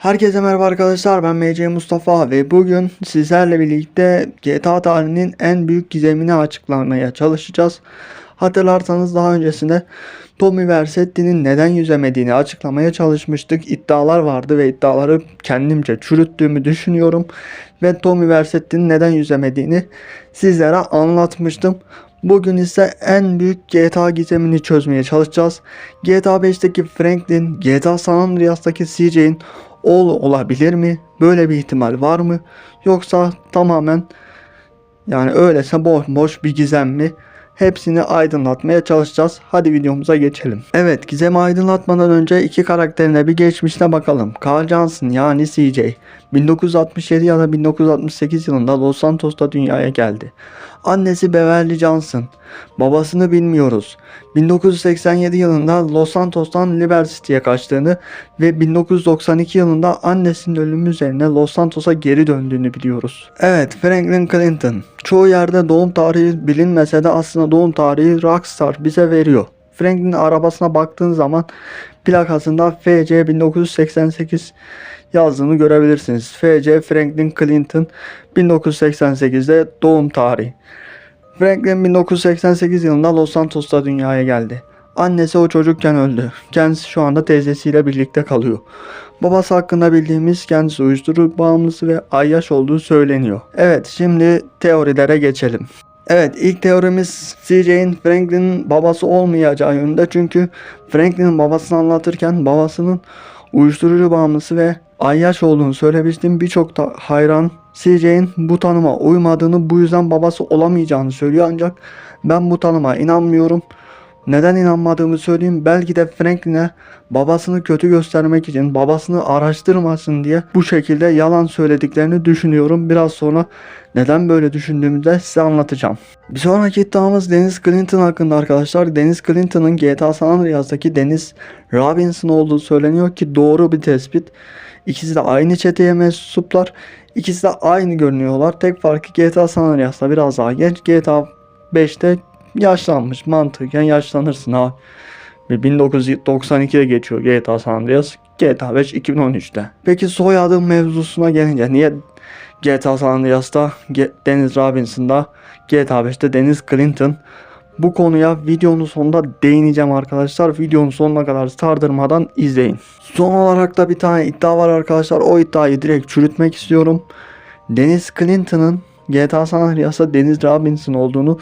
Herkese merhaba arkadaşlar ben MC Mustafa ve bugün sizlerle birlikte GTA tarihinin en büyük gizemini açıklamaya çalışacağız. Hatırlarsanız daha öncesinde Tommy Vercetti'nin neden yüzemediğini açıklamaya çalışmıştık. İddialar vardı ve iddiaları kendimce çürüttüğümü düşünüyorum. Ve Tommy Vercetti'nin neden yüzemediğini sizlere anlatmıştım. Bugün ise en büyük GTA gizemini çözmeye çalışacağız. GTA 5'teki Franklin, GTA San Andreas'taki CJ'in oğlu olabilir mi? Böyle bir ihtimal var mı? Yoksa tamamen yani öylese boş boş bir gizem mi? Hepsini aydınlatmaya çalışacağız. Hadi videomuza geçelim. Evet gizemi aydınlatmadan önce iki karakterine bir geçmişine bakalım. Carl Johnson yani CJ 1967 ya da 1968 yılında Los Santos'ta dünyaya geldi. Annesi Beverly Johnson. Babasını bilmiyoruz. 1987 yılında Los Santos'tan Liberty City'ye kaçtığını ve 1992 yılında annesinin ölümü üzerine Los Santos'a geri döndüğünü biliyoruz. Evet Franklin Clinton. Çoğu yerde doğum tarihi bilinmese de aslında doğum tarihi Rockstar bize veriyor. Franklin'in arabasına baktığın zaman plakasında FC 1988 yazdığını görebilirsiniz. FC Franklin Clinton 1988'de doğum tarihi. Franklin 1988 yılında Los Santos'ta dünyaya geldi. Annesi o çocukken öldü. Kendisi şu anda teyzesiyle birlikte kalıyor. Babası hakkında bildiğimiz kendisi uyuşturucu bağımlısı ve ayyaş olduğu söyleniyor. Evet şimdi teorilere geçelim. Evet ilk teorimiz CJ'in Franklin'in babası olmayacağı yönünde çünkü Franklin'in babasını anlatırken babasının uyuşturucu bağımlısı ve ayyaş olduğunu söylemiştim. Birçok da hayran CJ'in bu tanıma uymadığını bu yüzden babası olamayacağını söylüyor ancak ben bu tanıma inanmıyorum. Neden inanmadığımı söyleyeyim. Belki de Franklin'e babasını kötü göstermek için babasını araştırmasın diye bu şekilde yalan söylediklerini düşünüyorum. Biraz sonra neden böyle düşündüğümü de size anlatacağım. Bir sonraki iddiamız Dennis Clinton hakkında arkadaşlar. Dennis Clinton'ın GTA San Andreas'taki Dennis Robinson olduğu söyleniyor ki doğru bir tespit. İkisi de aynı çeteye mensuplar. İkisi de aynı görünüyorlar. Tek farkı GTA San Andreas'ta biraz daha genç. GTA 5'te yaşlanmış. Mantıken yaşlanırsın. Ve 1992'de geçiyor GTA San Andreas. GTA 5 2013'te. Peki soyadı mevzusuna gelince niye GTA San Andreas'ta Dennis Robinson'da GTA 5'te Dennis Clinton bu konuya videonun sonunda değineceğim arkadaşlar. Videonun sonuna kadar sardırmadan izleyin. Son olarak da bir tane iddia var arkadaşlar. O iddiayı direkt çürütmek istiyorum. Dennis Clinton'ın GTA San Andreas'ta Dennis Robinson olduğunu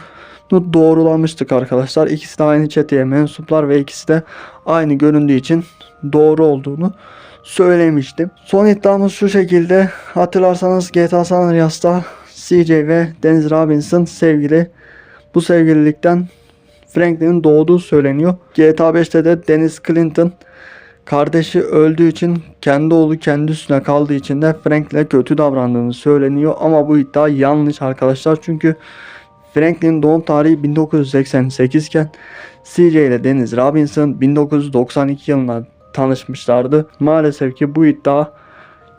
doğrulamıştık arkadaşlar. İkisi de aynı çeteye mensuplar ve ikisi de aynı göründüğü için doğru olduğunu söylemiştim. Son iddiamız şu şekilde. Hatırlarsanız GTA San Andreas'ta CJ ve Dennis Robinson sevgili. Bu sevgililikten Franklin'in doğduğu söyleniyor. GTA 5'te de Dennis Clinton kardeşi öldüğü için kendi oğlu kendi üstüne kaldığı için de Franklin'e kötü davrandığını söyleniyor. Ama bu iddia yanlış arkadaşlar. Çünkü Franklin'in doğum tarihi 1988 iken CJ ile Dennis Robinson 1992 yılında tanışmışlardı. Maalesef ki bu iddia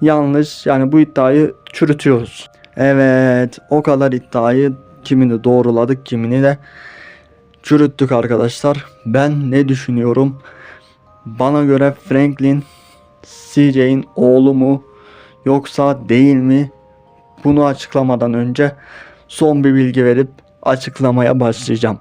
yanlış. Yani bu iddiayı çürütüyoruz. Evet o kadar iddiayı kimini doğruladık kimini de çürüttük arkadaşlar. Ben ne düşünüyorum? Bana göre Franklin CJ'in oğlu mu yoksa değil mi? Bunu açıklamadan önce son bir bilgi verip açıklamaya başlayacağım.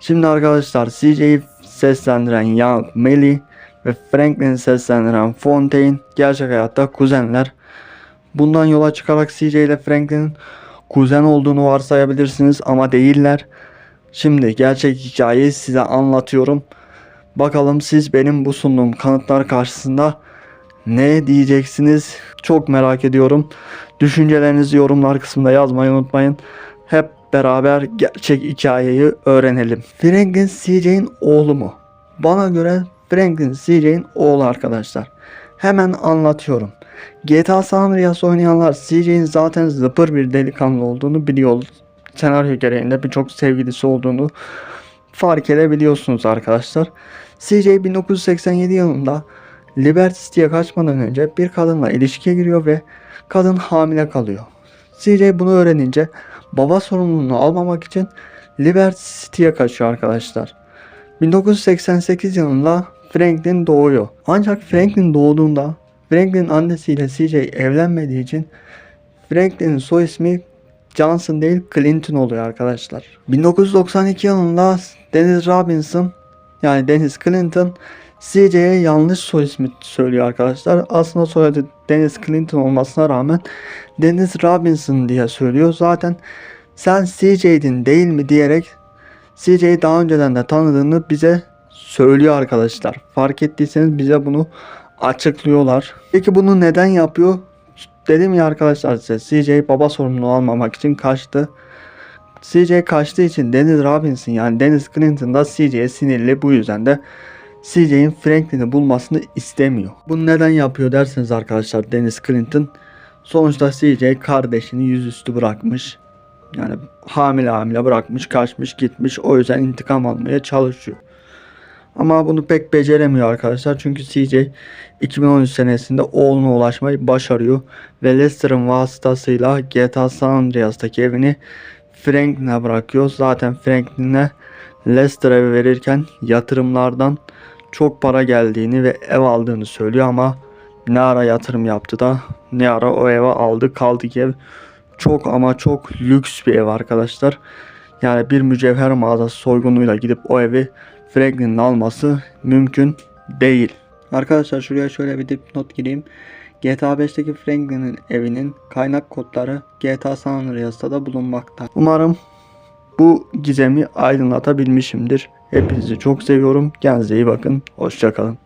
Şimdi arkadaşlar CJ'yi seslendiren Young Melly ve Franklin'i seslendiren Fontaine gerçek hayatta kuzenler. Bundan yola çıkarak CJ ile Franklin'in kuzen olduğunu varsayabilirsiniz ama değiller. Şimdi gerçek hikayeyi size anlatıyorum. Bakalım siz benim bu sunduğum kanıtlar karşısında ne diyeceksiniz? Çok merak ediyorum. Düşüncelerinizi yorumlar kısmında yazmayı unutmayın. Hep beraber gerçek hikayeyi öğrenelim. Franklin CJ'in oğlu mu? Bana göre Franklin CJ'in oğlu arkadaşlar. Hemen anlatıyorum. GTA San Andreas oynayanlar CJ'in zaten zıpır bir delikanlı olduğunu biliyor. Senaryo gereğinde birçok sevgilisi olduğunu fark edebiliyorsunuz arkadaşlar. CJ 1987 yılında Liberty City'ye kaçmadan önce bir kadınla ilişkiye giriyor ve kadın hamile kalıyor. CJ bunu öğrenince baba sorumluluğunu almamak için Liberty City'ye kaçıyor arkadaşlar. 1988 yılında Franklin doğuyor. Ancak Franklin doğduğunda Franklin annesiyle CJ evlenmediği için Franklin'in soy ismi Johnson değil Clinton oluyor arkadaşlar. 1992 yılında Dennis Robinson yani Dennis Clinton CJ'ye yanlış soy ismi söylüyor arkadaşlar. Aslında soyadı Dennis Clinton olmasına rağmen Dennis Robinson diye söylüyor. Zaten sen CJ'din değil mi diyerek CJ'yi daha önceden de tanıdığını bize söylüyor arkadaşlar. Fark ettiyseniz bize bunu açıklıyorlar. Peki bunu neden yapıyor? Dedim ya arkadaşlar size CJ baba sorumluluğu almamak için kaçtı. CJ kaçtığı için Dennis Robinson yani Dennis Clinton da CJ'ye sinirli bu yüzden de CJ'in Franklin'i bulmasını istemiyor. Bunu neden yapıyor derseniz arkadaşlar Dennis Clinton sonuçta CJ kardeşini yüzüstü bırakmış. Yani hamile hamile bırakmış, kaçmış, gitmiş. O yüzden intikam almaya çalışıyor. Ama bunu pek beceremiyor arkadaşlar. Çünkü CJ 2013 senesinde oğluna ulaşmayı başarıyor. Ve Lester'ın vasıtasıyla GTA San Andreas'taki evini Franklin'e bırakıyor. Zaten Franklin'e Evi verirken yatırımlardan çok para geldiğini ve ev aldığını söylüyor ama ne ara yatırım yaptı da ne ara o eve aldı kaldı ki ev çok ama çok lüks bir ev arkadaşlar. Yani bir mücevher mağazası soygunuyla gidip o evi Franklin'in alması mümkün değil. Arkadaşlar şuraya şöyle bir dipnot gireyim. GTA 5'teki Franklin'in evinin kaynak kodları GTA San Andreas'ta da bulunmakta. Umarım bu gizemi aydınlatabilmişimdir. Hepinizi çok seviyorum. Kendinize iyi bakın. Hoşçakalın.